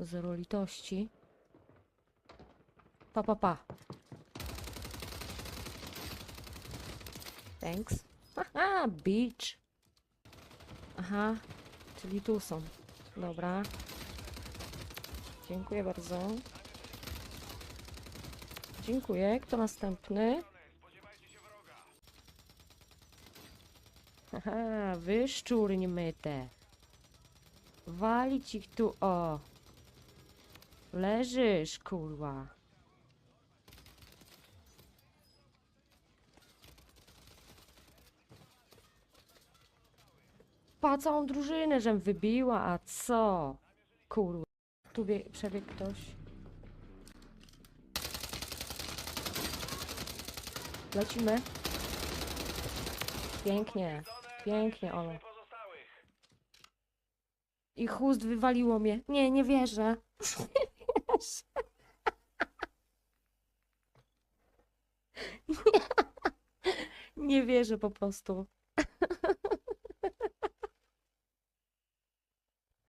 Zero litości. Pa, pa, pa. Thanks. Haha, beach. Aha, czyli tu są. Dobra. Dziękuję bardzo. Dziękuję. Kto następny? Haha, wyszczurń myte. Walić ich tu, o. Leżysz, kurwa. Pa, całą drużynę, żem wybiła, a co? Kurwa. Tu bie- przebiegł ktoś. Lecimy. Pięknie, pięknie, Olo. I chust wywaliło mnie. Nie, nie wierzę. Nie, nie wierzę po prostu.